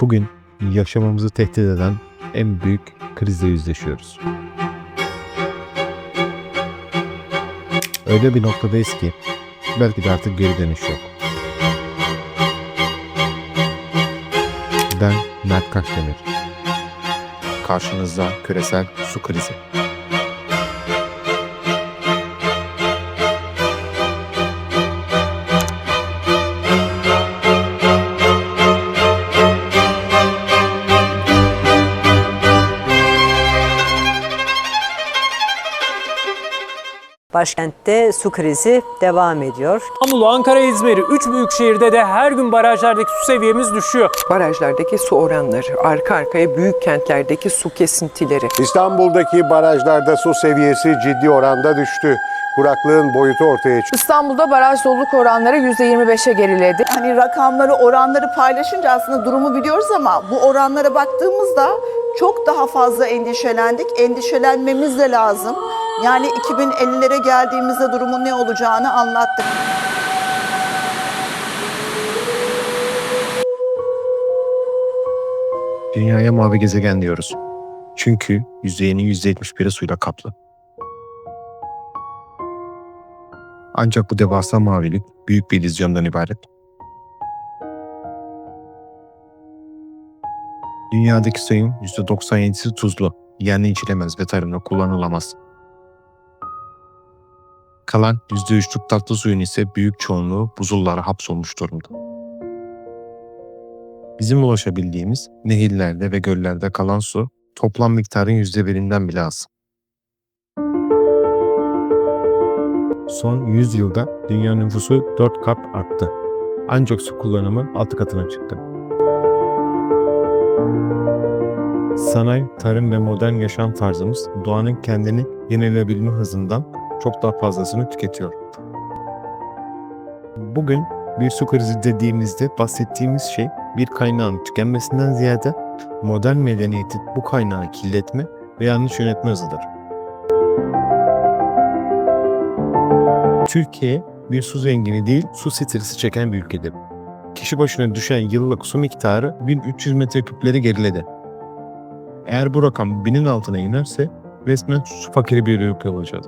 Bugün yaşamamızı tehdit eden en büyük krizle yüzleşiyoruz. Öyle bir noktadayız ki belki de artık geri dönüş yok. Ben Mert Kaşdemir. Karşınızda küresel su krizi. Başkentte su krizi devam ediyor. İstanbul, Ankara, İzmir'i 3 büyük şehirde de her gün barajlardaki su seviyemiz düşüyor. barajlardaki su oranları, arka arkaya büyük kentlerdeki su kesintileri. İstanbul'daki barajlarda su seviyesi ciddi oranda düştü. Kuraklığın boyutu ortaya çıktı. İstanbul'da baraj doluluk oranları %25'e geriledi. hani rakamları, oranları paylaşınca aslında durumu biliyoruz ama bu oranlara baktığımızda çok daha fazla endişelendik. Endişelenmemiz de lazım. Yani 2050'lere geldiğimizde durumun ne olacağını anlattık. Dünyaya mavi gezegen diyoruz. Çünkü yüzeyinin %71'i suyla kaplı. Ancak bu devasa mavilik büyük bir illüzyondan ibaret. Dünyadaki suyun %97'si tuzlu, yani içilemez ve tarımda kullanılamaz. Kalan %3'lük tatlı suyun ise büyük çoğunluğu buzullara hapsolmuş durumda. Bizim ulaşabildiğimiz nehirlerde ve göllerde kalan su toplam miktarın yüzde birinden bile az. Son 100 yılda dünya nüfusu 4 kat arttı. Ancak su kullanımı 6 katına çıktı. Sanayi, tarım ve modern yaşam tarzımız doğanın kendini yenilebilme hızından çok daha fazlasını tüketiyor. Bugün bir su krizi dediğimizde bahsettiğimiz şey bir kaynağın tükenmesinden ziyade modern medeniyetin bu kaynağı kirletme ve yanlış yönetme hızıdır. Türkiye bir su zengini değil, su stresi çeken bir ülkedir. Kişi başına düşen yıllık su miktarı 1300 metreküpleri geriledi. Eğer bu rakam binin altına inerse resmen su fakiri bir ülke olacağız.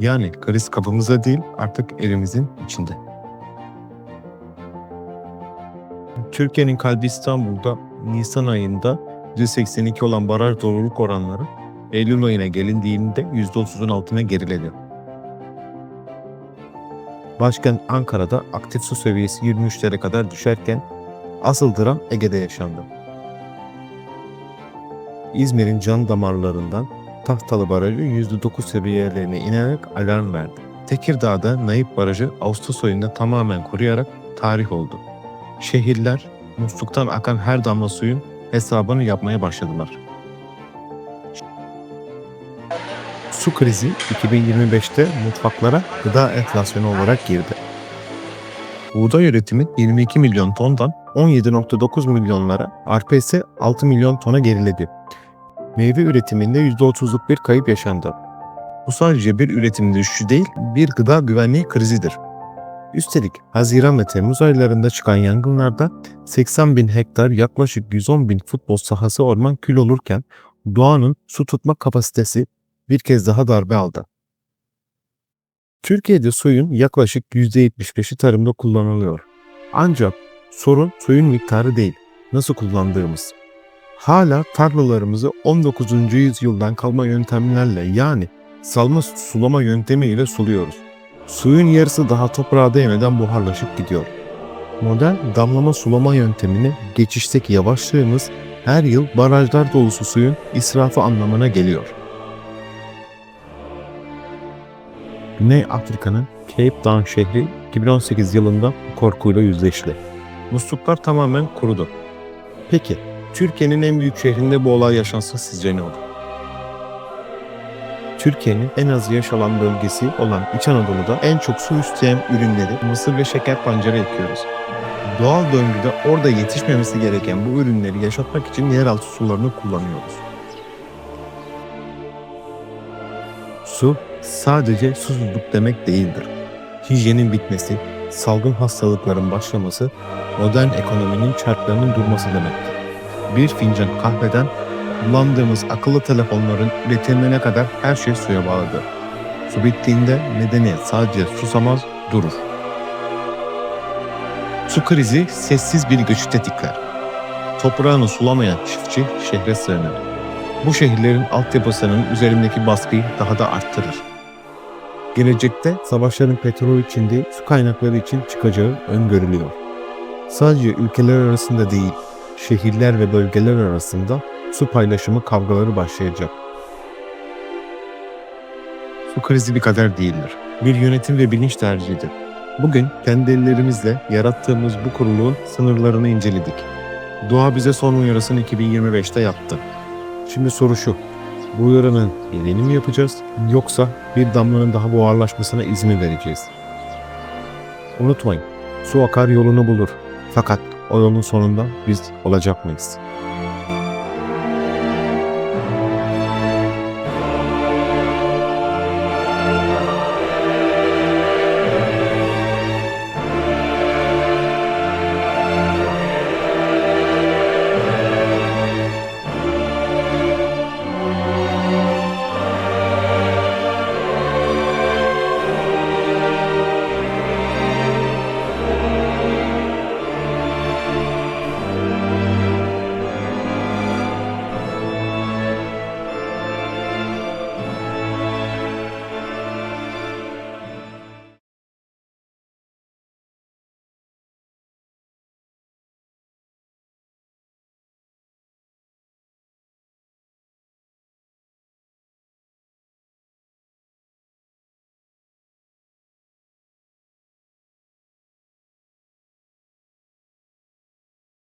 Yani kriz kapımızda değil artık evimizin içinde. Türkiye'nin kalbi İstanbul'da Nisan ayında %82 olan baraj doluluk oranları Eylül ayına gelindiğinde %30'un altına geriledi. Başkent Ankara'da aktif su seviyesi 23'lere kadar düşerken asıl dram Ege'de yaşandı. İzmir'in can damarlarından Tahtalı Barajı %9 seviyelerine inerek alarm verdi. Tekirdağ'da Naip Barajı Ağustos ayında tamamen kuruyarak tarih oldu. Şehirler musluktan akan her damla suyun hesabını yapmaya başladılar. Su krizi 2025'te mutfaklara gıda enflasyonu olarak girdi. Buğday üretimi 22 milyon tondan 17.9 milyonlara, arpa ise 6 milyon tona geriledi. Meyve üretiminde %30'luk bir kayıp yaşandı. Bu sadece bir üretim düşüşü değil, bir gıda güvenliği krizidir. Üstelik Haziran ve Temmuz aylarında çıkan yangınlarda 80 bin hektar yaklaşık 110 bin futbol sahası orman kül olurken doğanın su tutma kapasitesi bir kez daha darbe aldı. Türkiye'de suyun yaklaşık %75'i tarımda kullanılıyor. Ancak sorun suyun miktarı değil, nasıl kullandığımız. Hala tarlalarımızı 19. yüzyıldan kalma yöntemlerle yani salma sulama yöntemiyle suluyoruz. Suyun yarısı daha toprağa değmeden buharlaşıp gidiyor. Modern damlama sulama yöntemine geçişteki yavaşlığımız her yıl barajlar dolusu suyun israfı anlamına geliyor. Güney Afrika'nın Cape Town şehri 2018 yılında korkuyla yüzleşti. Musluklar tamamen kurudu. Peki, Türkiye'nin en büyük şehrinde bu olay yaşansa sizce ne olur? Türkiye'nin en az yaş alan bölgesi olan İç Anadolu'da en çok su isteyen ürünleri mısır ve şeker pancarı ekiyoruz. Doğal döngüde orada yetişmemesi gereken bu ürünleri yaşatmak için yeraltı sularını kullanıyoruz. Su sadece susuzluk demek değildir. Hijyenin bitmesi, salgın hastalıkların başlaması modern ekonominin çarklarının durması demektir. Bir fincan kahveden kullandığımız akıllı telefonların üretimine kadar her şey suya bağlıdır. Su bittiğinde medeniyet sadece susamaz, durur. Su krizi sessiz bir göçü tetikler. Toprağını sulamayan çiftçi şehre sığınır. Bu şehirlerin altyapısının üzerindeki baskıyı daha da arttırır. Gelecekte savaşların petrol için değil, su kaynakları için çıkacağı öngörülüyor. Sadece ülkeler arasında değil, şehirler ve bölgeler arasında su paylaşımı kavgaları başlayacak. Su krizi bir kader değildir. Bir yönetim ve bilinç tercihidir. Bugün kendi ellerimizle yarattığımız bu kuruluğun sınırlarını inceledik. Doğa bize son uyarısını 2025'te yaptı. Şimdi soru şu. Bu uyarının gereğini mi yapacağız yoksa bir damlanın daha buharlaşmasına izin vereceğiz? Unutmayın, su akar yolunu bulur. Fakat o yolun sonunda biz olacak mıyız?